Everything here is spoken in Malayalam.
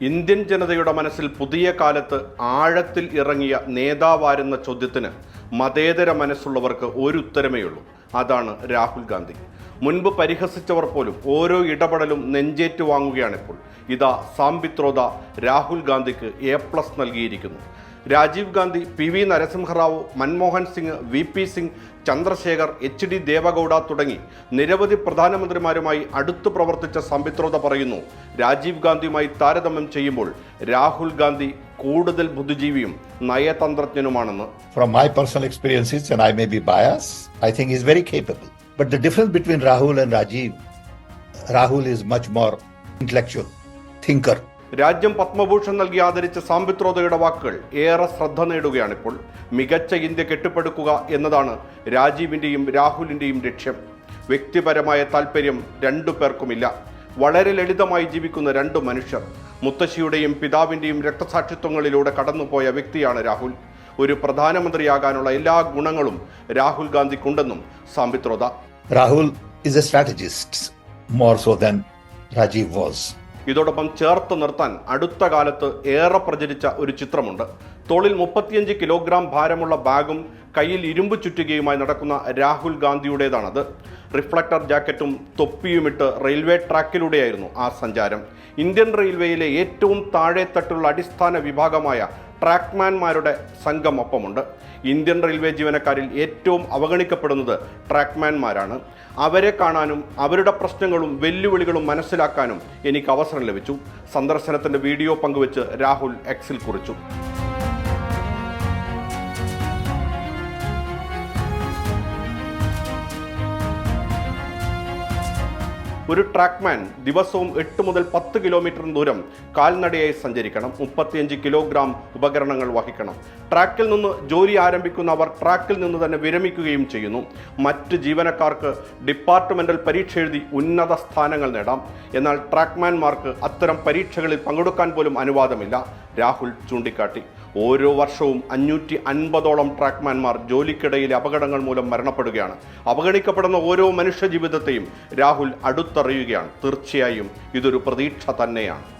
ഇന്ത്യൻ ജനതയുടെ മനസ്സിൽ പുതിയ കാലത്ത് ആഴത്തിൽ ഇറങ്ങിയ നേതാവാരെന്ന ചോദ്യത്തിന് മതേതര മനസ്സുള്ളവർക്ക് ഒരു ഉത്തരമേ ഉള്ളൂ. അതാണ് രാഹുൽ ഗാന്ധി. മുൻപ് പരിഹസിച്ചവർ പോലും ഓരോ ഇടപെടലും നെഞ്ചേറ്റു വാങ്ങുകയാണിപ്പോൾ. ഇതാ സാംബിത്രോദ രാഹുൽ ഗാന്ധിക്ക് എ പ്ലസ് നൽകിയിരിക്കുന്നു. Rajiv Gandhi P V Narasimha Rao Manmohan Singh V P Singh Chandrashekhar H D Deve Gowda തുടങ്ങി നിരവധി പ്രധാനമന്ത്രിമാരുമായി അടുത്തു പ്രവർത്തിച്ച സംബിത്രോത പറയുന്നു രാജീവ് ഗാന്ധിയുമായി താരതമ്യം ചെയ്യുമ്പോൾ രാഹുൽ ഗാന്ധി കൂടുതൽ ബുദ്ധിജീവിയും നയതന്ത്രജ്ഞനുമാണെന്ന് From my personal and I may be biased, I think he's very capable. But the difference between Rahul and Rajiv, Rahul is much more intellectual, thinker. രാജ്യം പത്മഭൂഷൺ നൽകി ആദരിച്ച സാമ്പിത്രോതയുടെ വാക്കുകൾ ഏറെ ശ്രദ്ധ നേടുകയാണിപ്പോൾ. മികച്ച ഇന്ത്യ കെട്ടിപ്പടുക്കുക എന്നതാണ് രാജീവിന്റെയും രാഹുലിന്റെയും ലക്ഷ്യം. വ്യക്തിപരമായ താല്പര്യം രണ്ടു പേർക്കുമില്ല. വളരെ ലളിതമായി ജീവിക്കുന്ന രണ്ട് മനുഷ്യർ. മുത്തശ്ശിയുടെയും പിതാവിന്റെയും രക്തസാക്ഷിത്വങ്ങളിലൂടെ കടന്നുപോയ വ്യക്തിയാണ് രാഹുൽ. ഒരു പ്രധാനമന്ത്രിയാകാനുള്ള എല്ലാ ഗുണങ്ങളും Rahul ഗാന്ധിക്കുണ്ടെന്നും Sam Pitroda Rahul is a strategist more so than Rajiv was. ഇതോടൊപ്പം ചേർത്ത് നിർത്താൻ അടുത്ത കാലത്ത് ഏറെ പ്രചരിച്ച ഒരു ചിത്രമുണ്ട്. തോളിൽ മുപ്പത്തിയഞ്ച് കിലോഗ്രാം ഭാരമുള്ള ബാഗും കയ്യിൽ ഇരുമ്പ് ചുറ്റുകയുമായി നടക്കുന്ന രാഹുൽ ഗാന്ധിയുടേതാണത്. റിഫ്ലക്ടർ ജാക്കറ്റും തൊപ്പിയുമിട്ട് റെയിൽവേ ട്രാക്കിലൂടെയായിരുന്നു ആ സഞ്ചാരം. ഇന്ത്യൻ റെയിൽവേയിലെ ഏറ്റവും താഴെത്തട്ടുള്ള അടിസ്ഥാന വിഭാഗമായ ട്രാക്ക്മാൻമാരുടെ സംഘം ഒപ്പമുണ്ട് ഇന്ത്യൻ റെയിൽവേ ജീവനക്കാരിൽ ഏറ്റവും അവഗണിക്കപ്പെടുന്നത് ട്രാക്ക്മാൻമാരാണ്. അവരെ കാണാനും അവരുടെ പ്രശ്നങ്ങളും വെല്ലുവിളികളും മനസ്സിലാക്കാനും എനിക്ക് അവസരം ലഭിച്ചു. സന്ദർശനത്തിന്റെ വീഡിയോ പങ്കുവച്ച് രാഹുൽ എക്സിൽ കുറിച്ചു. ഒരു ട്രാക്ക്മാൻ ദിവസവും എട്ട് മുതൽ പത്ത് കിലോമീറ്റർ ദൂരം കാൽനടയായി സഞ്ചരിക്കണം. മുപ്പത്തിയഞ്ച് കിലോഗ്രാം ഉപകരണങ്ങൾ വഹിക്കണം. ട്രാക്കിൽ നിന്ന് ജോലി ആരംഭിക്കുന്ന അവർ ട്രാക്കിൽ നിന്ന് തന്നെ വിരമിക്കുകയും ചെയ്യുന്നു. മറ്റ് ജീവനക്കാർക്ക് ഡിപ്പാർട്ട്മെന്റൽ പരീക്ഷ എഴുതി ഉന്നത സ്ഥാനങ്ങൾ നേടാം. എന്നാൽ ട്രാക്ക്മാൻമാർക്ക് അത്തരം പരീക്ഷകളിൽ പങ്കെടുക്കാൻ പോലും അനുവാദമില്ല. രാഹുൽ ചൂണ്ടിക്കാട്ടി. ഓരോ വർഷവും അഞ്ഞൂറ്റി അൻപതോളം ട്രാക്ക്മാൻമാർ ജോലിക്കിടയിലെ അപകടങ്ങൾ മൂലം മരണപ്പെടുകയാണ്. അവഗണിക്കപ്പെടുന്ന ഓരോ മനുഷ്യ ജീവിതത്തെയും രാഹുൽ അടുത്തറിയുകയാണ്. തീർച്ചയായും ഇതൊരു പ്രതീക്ഷ തന്നെയാണ്.